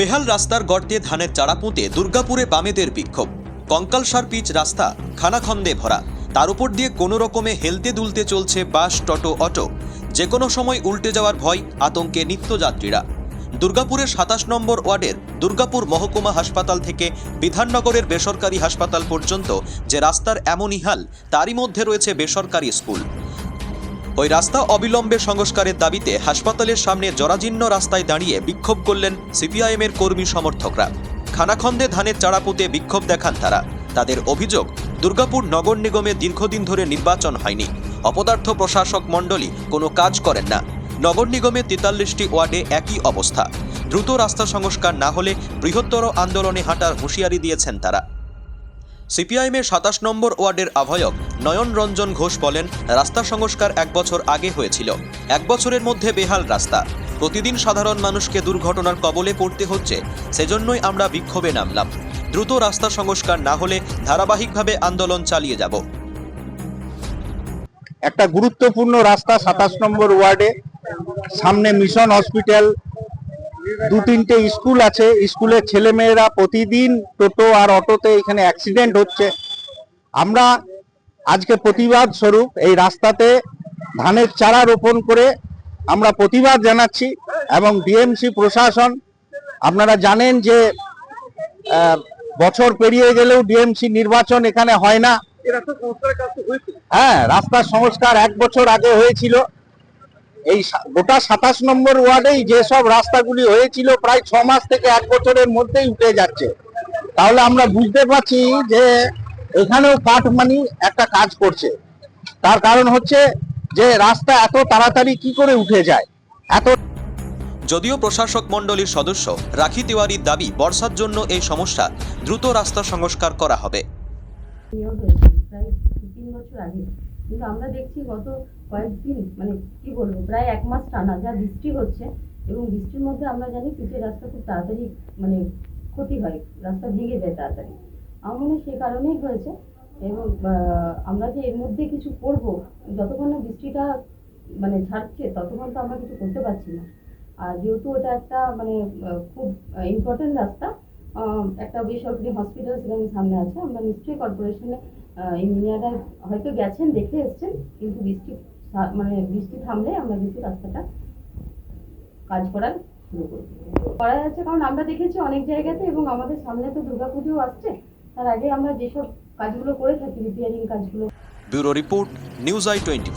বেহাল রাস্তার গর্তে ধানের চারা পুঁতে দুর্গাপুরে বামেদের বিক্ষোভ। কঙ্কালসার পিচ রাস্তা খানাখন্দে ভরা। তার উপর দিয়ে কোনো রকমে হেলতে দুলতে চলছে বাস, টোটো, অটো। যে কোনো সময় উল্টে যাওয়ার ভয়, আতঙ্কে নিত্যযাত্রীরা। দুর্গাপুরের সাতাশ নম্বর ওয়ার্ডের দুর্গাপুর মহকুমা হাসপাতাল থেকে বিধাননগরের বেসরকারি হাসপাতাল পর্যন্ত যে রাস্তার এমনই হাল, তারই মধ্যে রয়েছে বেসরকারি স্কুল। ওই রাস্তা অবিলম্বে সংস্কারের দাবিতে হাসপাতালের সামনে জরাজীর্ণ রাস্তায় দাঁড়িয়ে বিক্ষোভ করলেন সিপিআইএমের কর্মী সমর্থকরা। খানাখন্দে ধানের চারা পুঁতে বিক্ষোভ দেখান তারা। তাদের অভিযোগ, দুর্গাপুর নগর নিগমে দীর্ঘদিন ধরে নির্বাচন হয়নি। অপদার্থ প্রশাসক মণ্ডলী কোনো কাজ করেন না। নগর নিগমে তেতাল্লিশটি ওয়ার্ডে একই অবস্থা। দ্রুত রাস্তা সংস্কার না হলে বৃহত্তর আন্দোলনে হাঁটার হুঁশিয়ারি দিয়েছেন তারা। সিপিআইএমের সাতাশ নম্বর ওয়ার্ডের আহ্বায়ক নয়ন রঞ্জন ঘোষ বলেন, রাস্তা সংস্কার এক বছর আগে হয়েছিল। এক বছরের মধ্যে বেহাল রাস্তা। প্রতিদিন সাধারণ মানুষকে দুর্ঘটনার কবলে পড়তে হচ্ছে, সেজন্যই আমরা বিক্ষোভে নামলাম। দ্রুত রাস্তা সংস্কার না হলে ধারাবাহিকভাবে আন্দোলন চালিয়ে যাব। একটা গুরুত্বপূর্ণ রাস্তা সাতাশ নম্বর ওয়ার্ডে, সামনে মিশন হসপিটাল দু তিনটে স্কুল আছে। স্কুলের ছেলেমেয়েরা প্রতিদিন টোটো আর অটোতে এখানে অ্যাক্সিডেন্ট হচ্ছে। আমরা আজকে প্রতিবাদ স্বরূপ এই রাস্তাতে ধানের চারা রোপণ করে আমরা প্রতিবাদ জানাচ্ছি এবং ডিএমসি প্রশাসন আপনারা জানেন যে আহ, বছর পেরিয়ে গেলেও ডিএমসি নির্বাচন এখানে হয় না। হ্যাঁ রাস্তার সংস্কার এক বছর আগে হয়েছিল। এই সা- গোটা সাতাশ নম্বর ওয়ার্ডেই যেসব রাস্তাগুলি হয়েছিল প্রায় ছ মাস থেকে এক বছরের মধ্যেই উঠে যাচ্ছে। তাহলে আমরা বুঝতে পারছি যে এখানেও কাঠমানি একটা কাজ করছে। তার কারণ হচ্ছে যে রাস্তা এত তাড়াতাড়ি কি করে উঠে যায়? এত যদিও প্রশাসক মণ্ডলীর সদস্য রাখি তিওয়ারির দাবি বর্ষার জন্য এই সমস্যা দ্রুত রাস্তা সংস্কার করা হবে। প্রায় তিন বছর আগে কিন্তু আমরা দেখছি গত কয়েকদিন মানে কি বলব, প্রায় এক মাস টানা যা বৃষ্টি হচ্ছে এবং বৃষ্টির মধ্যে আমরা জানি পিচের রাস্তা খুব তাড়াতাড়ি মানে ক্ষতি হয়, রাস্তা ভেঙে যায় তাড়াতাড়ি। আমার মনে সে কারণেই হয়েছে এবং আমরা যে এর মধ্যে কিছু করব, যতক্ষণ না বৃষ্টিটা মানে ছাড়ছে, ততক্ষণ তো আমরা কিছু করতে পারছি না। আর যেহেতু ওটা একটা মানে খুব ইম্পর্টেন্ট রাস্তা একটা বেসরকারি হসপিটাল সেখানে সামনে আছে, আমরা নিশ্চয়ই কর্পোরেশনে ইঞ্জিনিয়াররা হয়তো গেছেন, দেখে এসছেন, কিন্তু বৃষ্টি মানে বৃষ্টি থামলে আমরা কিন্তু রাস্তাটা কাজ করার শুরু করব। করা যাচ্ছে কারণ আমরা দেখেছি অনেক জায়গাতে এবং আমাদের সামনে তো দুর্গাপুজোও আসছে। তার আগে আমরা যেসব কাজগুলো করে থাকি রিপেয়ারিং কাজগুলো। Bureau report, news I twenty